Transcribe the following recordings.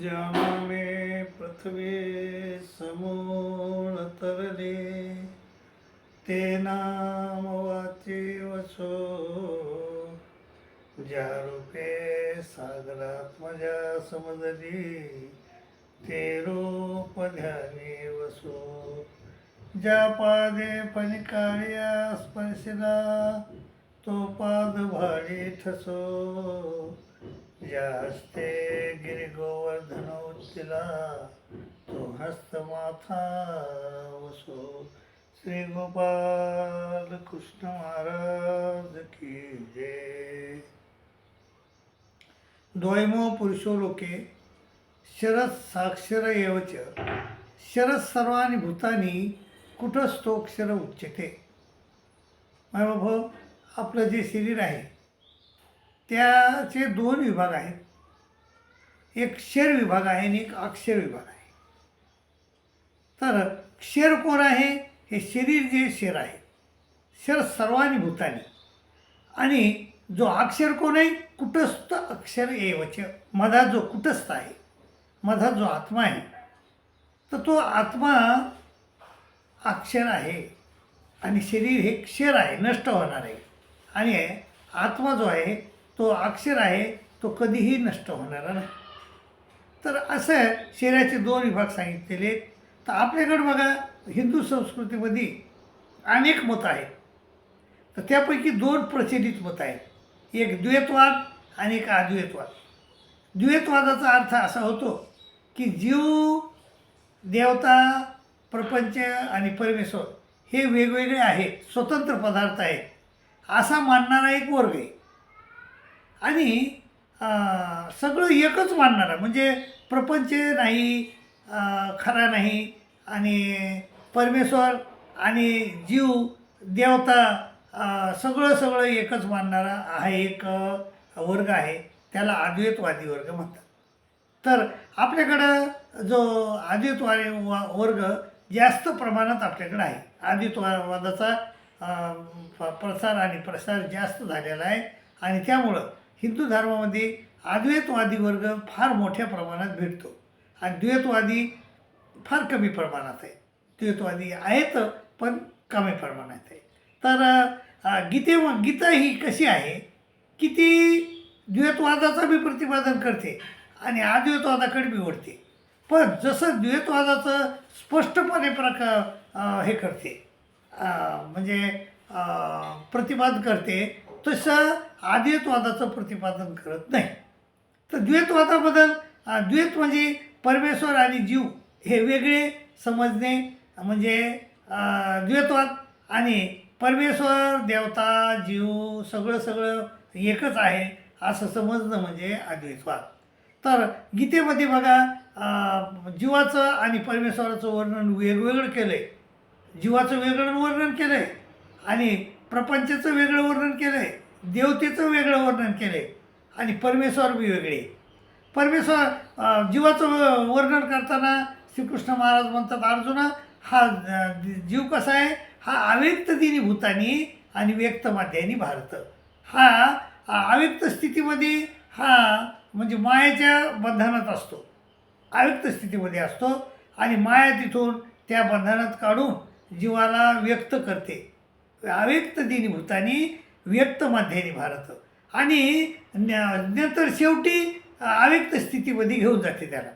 जामाने पृथ्वी समूळतरले ते नाम वाचे वसो ज्या रूपे सागरात मजा समजली ते रूप ध्याने वसो ज्या पादे पणिकाळ्या स्पर्शला तो पाद भाडी ठसो या हस्ते गिरी गोवर्धन तो हस्तमाथा वसो। श्री गोपाल कृष्ण महाराज की जय। द्वैमो पुरुषो लोके शरद साक्षर एवच। शरद सर्वानी भूतानी कुटस्थोक्षर उच्चते बाबा आपलं जे शरीर आहे त्याचे दोन विभाग आहेत. एक क्षर विभाग आहे आणि एक अक्षर विभाग आहे. तर क्षर कोण आहे? हे शरीर जे शेर आहे. शर सर्वानी भूतानी आणि जो अक्षर कोण आहे? कुटस्थ अक्षर एवच. मधा जो कुटस्थ आहे. मधा जो आत्मा आहे. तर तो आत्मा अक्षर आहे. आणि शरीर हे क्षर आहे. नष्ट होणार आहे. आणि आत्मा जो आहे तो अक्षर आहे तो कधीही नष्ट होणारा नाही. तर असं शरीराचे दोन विभाग सांगितलेले तर आपल्याकडं बघा हिंदू संस्कृतीमध्ये अनेक मतं आहेत. तर त्यापैकी दोन प्रचलित मतं आहेत. एक द्वैतवाद आणि एक अद्वैतवाद. द्वैतवादाचा अर्थ असा होतो की जीव देवता प्रपंच आणि परमेश्वर हे वेगवेगळे आहेत स्वतंत्र पदार्थ आहेत. असा मानणारा एक वर्ग आहे. आणि सगळं एकच मानणारा म्हणजे प्रपंच नाही खरा नाही आणि परमेश्वर आणि जीव देवता सगळं सगळं एकच मानणारा हा एक वर्ग आहे. त्याला अद्वैतवादी वर्ग म्हणतात. तर आपल्याकडं जो अद्वैतवादी वा- वर्ग जास्त प्रमाणात आपल्याकडं आहे. अद्वैतवादाचा प्रसार आणि प्रसार जास्त झालेला आहे. आणि त्यामुळं हिंदू धर्मामध्ये अद्वैतवादी वर्ग फार मोठ्या प्रमाणात भेटतो. आणि द्वैतवादी फार कमी प्रमाणात आहे. द्वैतवादी आहेत पण कमी प्रमाणात आहे. तर गीते गीता ही कशी आहे की ती द्वैतवादाचं बी प्रतिपादन करते आणि अद्वैतवादाकडे बी ओढते पण जसं द्वैतवादाचं स्पष्टपणे प्रक हे करते म्हणजे प्रतिपाद करते तसं अद्वैतवादाचं प्रतिपादन करत नाही. तर द्वैतवादाबद्दल द्वैत म्हणजे परमेश्वर आणि जीव हे वेगळे समजणे म्हणजे द्वैतवाद आणि परमेश्वर देवता जीव सगळं सगळं एकच आहे असं समजणं म्हणजे अद्वैतवाद तर गीतेमध्ये बघा जीवाचं आणि परमेश्वराचं वर्णन वेगवेगळं केलं आहे जीवाचं वेगळं वर्णन केलं आहे आणि प्रपंचाचं वेगळं वर्णन केलं आहे देवतेचं वेगळं वर्णन केलं आहे आणि परमेश्वर बी वेगळे. परमेश्वर जीवाचं वर्णन करताना श्रीकृष्ण महाराज म्हणतात अर्जुना हा जीव कसा आहे? हा अव्यक्त दिनी भूतानी आणि व्यक्त माध्यानी भारत. हा अव्यक्त स्थितीमध्ये हा म्हणजे मायाच्या बंधनात असतो. अव्यक्त स्थितीमध्ये असतो आणि माया तिथून त्या बंधनात काढून जीवाला व्यक्त करते. अव्यक्त दिनी भूतानी व्यक्त माध्यानी भारत. आणि नंतर शेवटी अव्यक्त स्थितीमध्ये घेऊन जाते त्याला.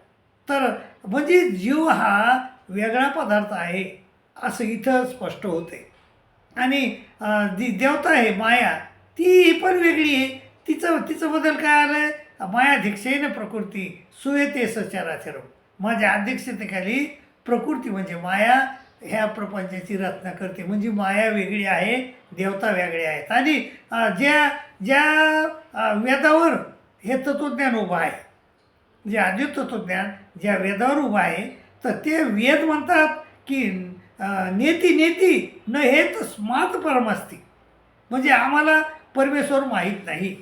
तर म्हणजे जीव हा वेगळा पदार्थ आहे असं इथं स्पष्ट होते. आणि जी देवता आहे माया ती पण वेगळी आहे. तिचं तिचं बदल काय आलं आहे मायाध्यक्षेन प्रकृती सुयते सचराचरम माझ्या अध्यक्षतेखाली प्रकृती म्हणजे माया ह्या प्रपंचाची रचना करते. म्हणजे माया वेगळी आहे देवता वेगळे आहेत. आणि ज्या ज्या वेदावर हे तत्त्वज्ञान उभं आहे जे आद्य तत्त्वज्ञान ज्या वेदावर उभं आहे तर ते वेद म्हणतात की नेती नेती न हेत स्मात परमस्ती. म्हणजे आम्हाला परमेश्वर माहीत नाही.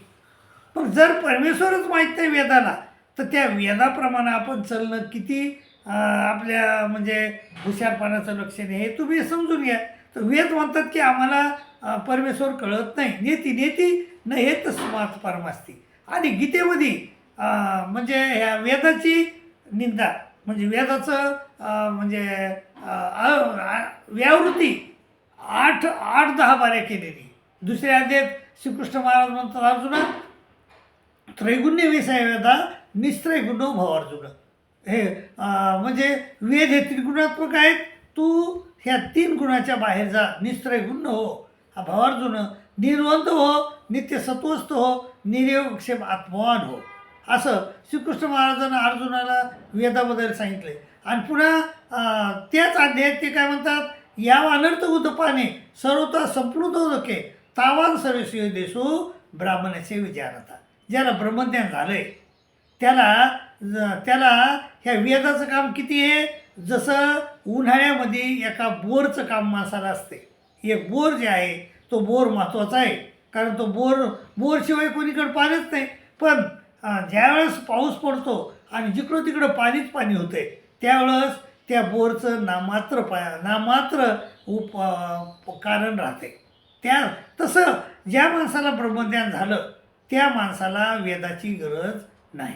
पण जर परमेश्वरच माहीत नाही वेदाला तर त्या वेदाप्रमाणे आपण चालणं किती आपल्या म्हणजे हुशारपणाचं लक्षण आहे हे तुम्ही समजून घ्या. तर वेद म्हणतात की आम्हाला परमेश्वर कळत नाही. नेती नेती न हे तस्मात परमास्ती. आणि गीतेमध्ये म्हणजे ह्या वेदाची निंदा म्हणजे वेदाचं म्हणजे व्यावृत्ती आठ आठ दहा बाऱ्या केलेली. दुसऱ्या अध्यात श्रीकृष्ण महाराज म्हणतात अर्जुना त्रैगुण्य विषय वेदा निस्त्रैगुण्य भाव अर्जुना. हे म्हणजे वेद हे त्रिगुणात्मक आहेत. तू ह्या तीन गुणाच्या बाहेर जा. निस्त्रैगुण्य हो. हा भावार्जुन निर्वंत हो. नित्य सत्वस्थ हो. निरेवक्षेप आत्मवान हो. असं श्रीकृष्ण महाराजांना अर्जुनाला वेदाबद्दल सांगितले. आणि पुन्हा त्याच अध्यायात ते काय म्हणतात? या अनर्थ उदपाने सर्वता संप्लुत उदके तावान सर्वस्वी देशो ब्राह्मणाचे विचारता ज्याला ब्रह्मज्ञान आहे त्याला त्याला ह्या वेदाचं काम किती आहे? जसं उन्हाळ्यामध्ये एका बोरचं काम माणसाला असते. एक बोर जे आहे तो बोर महत्त्वाचा आहे. कारण तो बोर बोरशिवाय कोणीकडे पाणीच नाही. पण ज्यावेळेस पाऊस पडतो आणि जिकडं तिकडं पाणीच पाणी होते त्यावेळेस त्या बोरचं नामात्र पा नामात्र उप कारण राहते. त्या तसं ज्या माणसाला ब्रह्मज्ञान झालं त्या माणसाला वेदाची गरज नाही.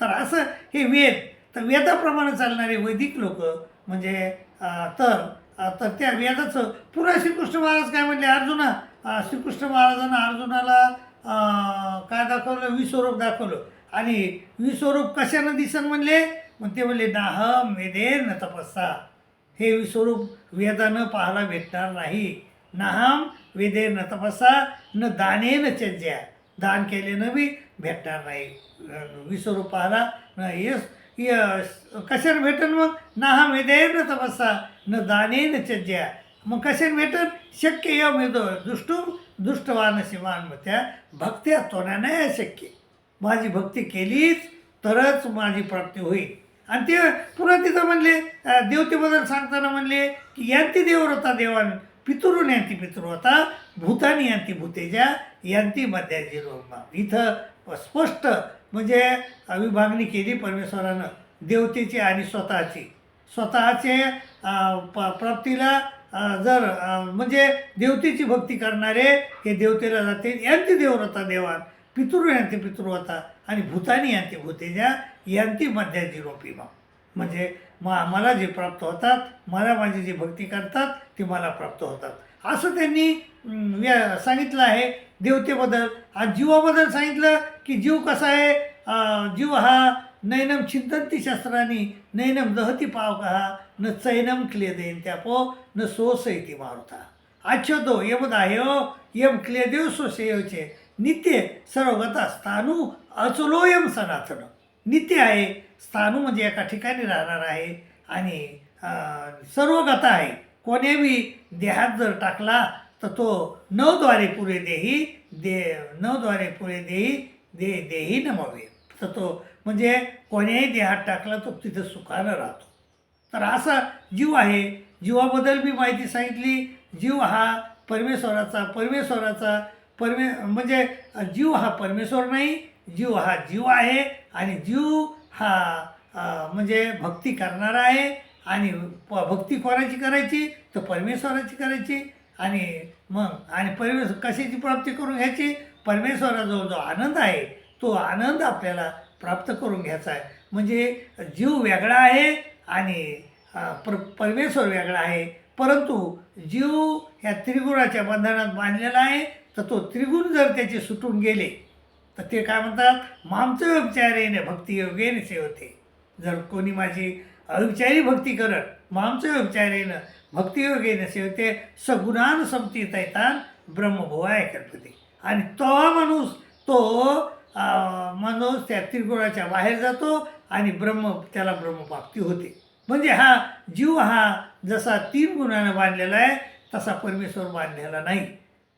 तर असं हे वेद तर वेदाप्रमाणे चालणारे वैदिक लोक म्हणजे तर तर त्या वेदाचं पुन्हा श्रीकृष्ण महाराज काय म्हणले अर्जुना श्रीकृष्ण महाराजांना अर्जुनाला काय दाखवलं? विस्वरूप दाखवलं. आणि विस्वरूप कशानं दिसन म्हणले? मग ते म्हणले नाहम वेदे न तपस्सा. हे विस्वरूप वेदानं पाहायला भेटणार नाही. नाहम वेदे न तपस्सा न दाने न चज्या दान केल्यानं बी भेटणार नाही. अं, विश्वरूप येस यस कशाने भेटन मग? ना हा मेदेर न तपस्या न दाने न चज्या. मग कशाने भेटन? शक्य या मेदो दुष्टू दुष्टवान शिवान त्या भक्त्या तोंडाने शक्य. माझी भक्ती केलीच तरच माझी प्राप्ती होईल. आणि ते पुन्हा तिथं म्हणले देवतेबद्दल सांगताना म्हणले की यांती देवव्रता देवान पितृन यांती होता भूतानी यांती भूतेजा यांती मध्याची रोमा इथं स्पष्ट म्हणजे विभागणी केली परमेश्वरानं देवतेची आणि स्वतःची. स्वतःचे प प्राप्तीला जर म्हणजे देवतेची भक्ती करणारे हे देवतेला जाते. यांती देवव्रता देवान पितृ यांती पितृव्रता आणि भूतानी यांती भूतेजा यांती मध्याची रोपी मग म्हणजे मा मला जे प्राप्त होतात मला माझी जी भक्ती करतात ते मला प्राप्त होतात. असं त्यांनी व्या सांगितलं आहे. देवतेबद्दल आज जीवाबद्दल सांगितलं की जीव कसा आहे? जीव हा नैनम चिंतंती शस्त्रांनी नैनम दहती पावका न चैनम क्लेदेन त्यापो न सोस इति मारुता आच्छोदो यमदाह्यो यम क्लेदेव सोसेयोचे नित्य सर्वगता स्थानू अचलोयम सनातन। नित्य आहे स्थानू म्हणजे एका ठिकाणी राहणार आहे आणि सर्व सर्वगता आहे. कोणीही देहात जर टाकला तर तो नवद्वारे पुरे देही दे नवद्वारे पुरे देही दे देही नमावे तर तो म्हणजे कोण्याही देहात टाकला तो तिथं सुखानं राहतो. तर असा जीव आहे. जीवाबद्दल मी माहिती सांगितली. जीव हा परमेश्वराचा परमेश्वराचा परमे म्हणजे जीव हा परमेश्वर नाही. जीव हा जीव आहे आणि जीव हा म्हणजे भक्ती करणारा आहे आणि प भक्ती कोणाची करायची? तर परमेश्वराची करायची आणि मग आणि परमेश्वर कशाची प्राप्ती करून घ्यायची? परमेश्वराजवळ जो आनंद आहे तो आनंद आपल्याला प्राप्त करून घ्यायचा आहे. म्हणजे जीव वेगळा आहे आणि पर परमेश्वर वेगळा आहे. परंतु जीव ह्या त्रिगुणाच्या बंधनात बांधलेला आहे तर तो त्रिगुण जर त्याचे सुटून गेले तर ते काय म्हणतात मामचं उपचारेने भक्ती योगेने सेवते जर कोणी माझी अविचारी भक्ती करत मामचं उपचारेनं भक्तियोगेने सेवते सगुणान समतीत तैतान ब्रह्मभुवाय कल्पते आणि तो माणूस तो माणूस त्या त्रिगुणाच्या बाहेर जातो आणि ब्रह्म त्याला ब्रह्मप्राप्ती होते. म्हणजे हा जीव हा जसा तीन गुणानं बांधलेला आहे तसा परमेश्वर बांधलेला नाही.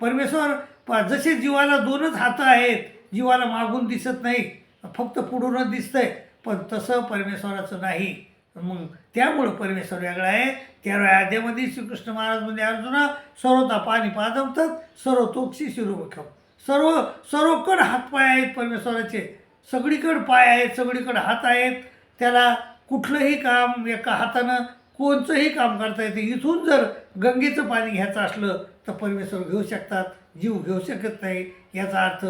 परमेश्वर जसे जीवाला दोनच हातं आहेत जीवाला मागून दिसत नाही फक्त पुढूनच दिसतंय. पण तसं परमेश्वराचं नाही. मग त्यामुळं परमेश्वर वेगळा आहे. त्यावेळी अध्यामध्ये श्रीकृष्ण महाराज म्हणजे अर्जुना सर्वता पाणी पादवतात सर्व तोक्षी शिरोमुखम. सर्व सर्वकड हातपाय आहेत परमेश्वराचे. सगळीकड पाय आहेत सगळीकड हात आहेत. त्याला कुठलंही काम एका हातानं कोणचंही काम करता येते. इथून जर गंगेचं पाणी घ्यायचं असलं तर परमेश्वर घेऊ शकतात जीव घेऊ शकत नाही. याचा अर्थ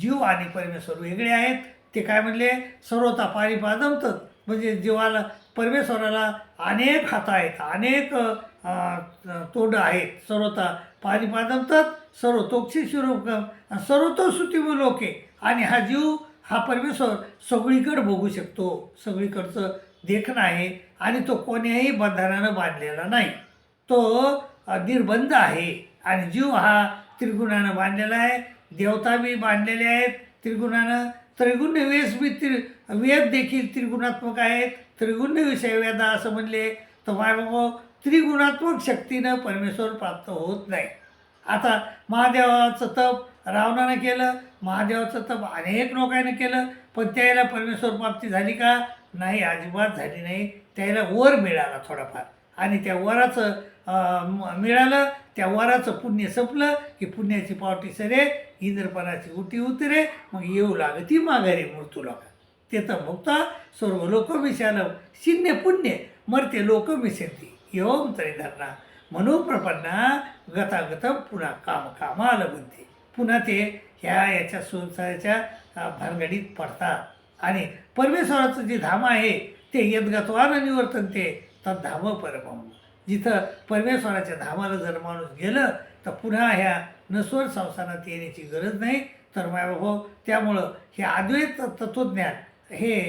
जीव आणि परमेश्वर वेगळे आहेत. ते काय म्हणले? सर्वता पाणी पादमतात. म्हणजे जीवाला परमेश्वराला अनेक हात आहेत अनेक तोंड आहेत. सर्वता पाणी पादमतात सर्वतोक्षी शिरोप सर्व लोके. आणि हा जीव हा परमेश्वर सगळीकडे बघू शकतो. सगळीकडचं देखणं आहे आणि तो कोण्याही बंधनानं बांधलेला नाही. तो निर्बंध आहे. आणि जीव हा त्रिगुणानं बांधलेला आहे. देवता बी बांधलेले आहेत. त्रिगुणानं त्रिगुण वेस बी त्रि वेद देखील त्रिगुणात्मक आहेत. त्रिगुण विषय वेदा असं म्हणले तर माय बाबा त्रिगुणात्मक शक्तीनं परमेश्वर प्राप्त होत नाही. आता महादेवाचं तप रावणानं केलं. महादेवाचं तप अनेक लोकांनी केलं. पण त्याला परमेश्वर प्राप्ती झाली का? नाही अजिबात झाली नाही. त्याला वर मिळाला थोडाफार. आणि त्या वराचं मिळालं. त्या वराचं पुण्य संपलं की पुण्याची पावटी सरे इंद्रपणाची उटी उतरे मग येऊ लागती माघारी मृत्यू लोक ते तर मुक्ता सर्व लोक मिशाल शिन्य पुण्य मरते लोक मिशंती. एवम तरी धरणा. मनोप्रपन्ना गतागत पुन्हा काम कामाला बनते पुन्हा ते ह्या याच्या संसाराच्या भानगडीत पडतात. आणि परमेश्वराचं जे धाम आहे ते यद्गत्वानं निवर्तन ते तद्धाम परमम जिथं परमेश्वराच्या धामाला जर माणूस गेलं तर पुन्हा ह्या नस्वर संसारात येण्याची गरज नाही. तर मायबाभाऊ त्यामुळं हे अद्वैत तत्त्वज्ञान हे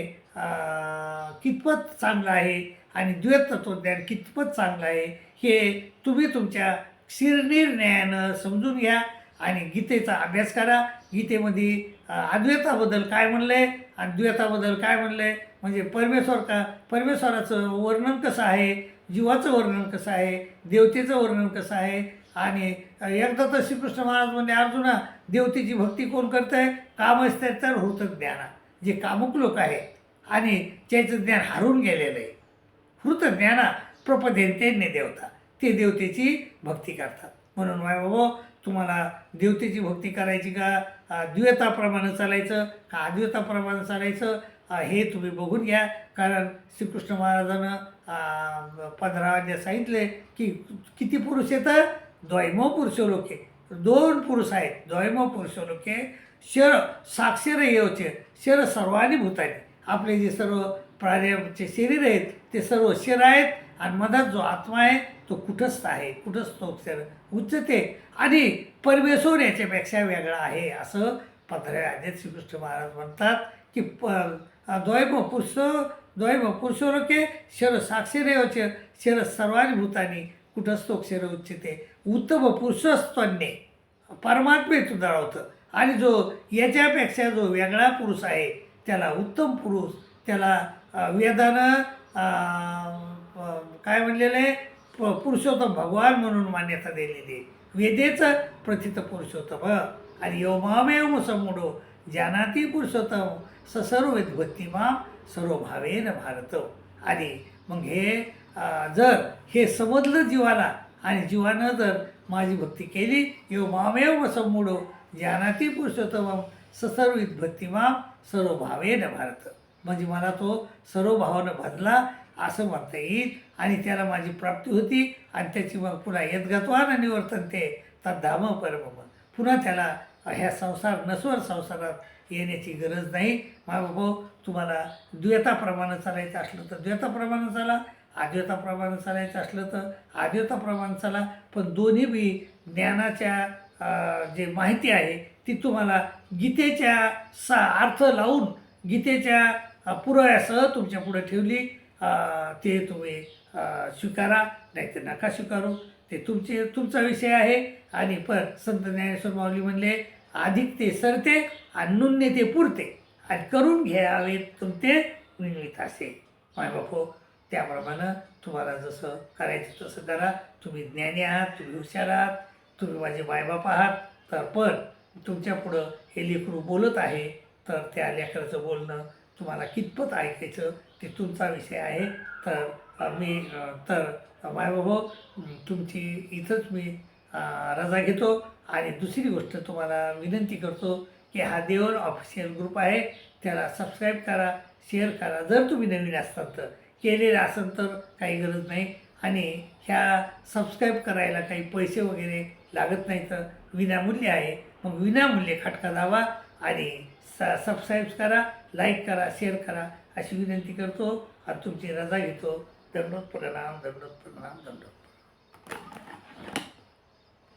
कितपत चांगलं आहे आणि द्वैत तत्त्वज्ञान कितपत चांगलं आहे हे तुम्ही तुमच्या शिरनिर्णयानं समजून घ्या आणि गीतेचा अभ्यास करा. गीतेमध्ये अद्वैताबद्दल काय म्हणलं आहे आणि द्वैताबद्दल काय म्हणलं आहे म्हणजे परमेश्वर का? परमेश्वराचं वर्णन कसं आहे? जीवाचं वर्णन कसं आहे? देवतेचं वर्णन कसं आहे? आणि एकदा तर श्रीकृष्ण महाराज म्हणजे अर्जुना देवतेची भक्ती कोण करत आहे कामच तर होतं ज्ञाना. जे कामुक लोक आहेत आणि त्याचं ज्ञान हरून गेलेलं आहे. हृत ज्ञाना प्रपदेंतेने देवता ते देवतेची भक्ती करतात. म्हणून माय बाबा तुम्हाला देवतेची भक्ती करायची का? अ, द्वैताप्रमाणे चालायचं? का अद्वैताप्रमाणे चालायचं? हे तुम्ही बघून घ्या. कारण श्रीकृष्ण महाराजानं अ, सांगितले की किती पुरुष येतं? पुरुष लोके. दोन पुरुष आहेत. द्वैमो पुरुष लोके. शर साक्षर येवचे शर सर्वानी भूतानी आपले जे सर्व प्राण्याचे शरीर आहेत ते सर्व शर आहेत. आणि मधात जो आत्मा आहे तो कुठस्थ आहे कुठस्थ अक्षर उच्चते आणि परमेश्वर याच्यापेक्षा वेगळा आहे असं पंधराव्या अध्यात श्रीकृष्ण महाराज म्हणतात की प द्वैम पुरुष द्वैम पुरुषोरके शर साक्षरेवचे शर सर्वानी भूतानी कुठस्थोक्षर उच्चते। उत्तम पुरुषस्त्वन्य परमात्मेत उदाळवतं आणि जो याच्यापेक्षा जो वेगळा पुरुष आहे त्याला उत्तम पुरुष त्याला वेदानं काय म्हणलेलं आहे? प- पुरुषोत्तम भगवान म्हणून मान्यता दिलेली आहे. वेदेचं प्रथित पुरुषोत्तम. आणि यो मामेव समूढो जानाती पुरुषोत्तम स सर्व विद्भक्तिमाम सर्व भावेन भारत. आणि मग हे जर हे समजलं जीवाला आणि जीवानं जर माझी भक्ती केली योमामेव समूढो जानाती पुरुषोत्तमम ससर्व भक्तिमाम सर्व भावेन भारत. म्हणजे मला तो सर्व भावानं भजला असं म्हणता येईल. आणि त्याला माझी प्राप्ती होती. आणि त्याची मग पुन्हा यद्गत्वानं निवर्तन ते तद्धाम परमम. पुन्हा त्याला ह्या संसार नस्वर संसारात येण्याची गरज नाही. मा बाबा तुम्हाला द्वैताप्रमाणे चालायचं असलं तर द्वैताप्रमाणे चाला. आद्वैताप्रमाणे चालायचं असलं तर आद्वैताप्रमाणे चाला. पण दोन्ही बी ज्ञानाच्या जे माहिती आहे ती तुम्हाला गीतेच्या सा अर्थ लावून गीतेच्या अ, पुराव्यासह तुमच्यापुढे ठेवली. ते तुम्ही स्वीकारा नाही तर नका स्वीकारू. ते तुमचे तुमचा विषय आहे. आणि पर संत ज्ञानेश्वर माऊली म्हणले अधिक ते सरते आणि नुन्य ते पुरते. आणि करून घ्यावे तुमचे विनवित असे. माय बापू. त्याप्रमाणे तुम्हाला जसं करायचं तसं करा. तुम्ही ज्ञानी आहात तुम्ही हुशार आहात तुम्ही माझे मायबाप आहात. तर पण तुमच्या पुढं हे लेकरू बोलत आहे. तर त्या लेकराचं बोलणं तुम्हाला कितपत ऐकायचं ते तुमचा विषय आहे. तर मी तर मायबाबा तुमची इथंच मी रजा घेतो आणि दुसरी गोष्ट तुम्हाला विनंती करतो की हा देवर ऑफिशियल ग्रुप आहे. त्याला सबस्क्राईब करा शेअर करा. जर तुम्ही नवीन असताल तर केलेलं असेल तर काही गरज नाही. आणि ह्या सबस्क्राईब करायला काही पैसे वगैरे लागत नाही तर विनामूल्य आहे. मग विनामूल्य खटका दावा आणि सबस्क्राईब करा. लाईक करा शेअर करा अशी विनंती करतो आणि तुमची रजा घेतो. दंडोत प्रणाम दंडोत प्रणाम दंडोत.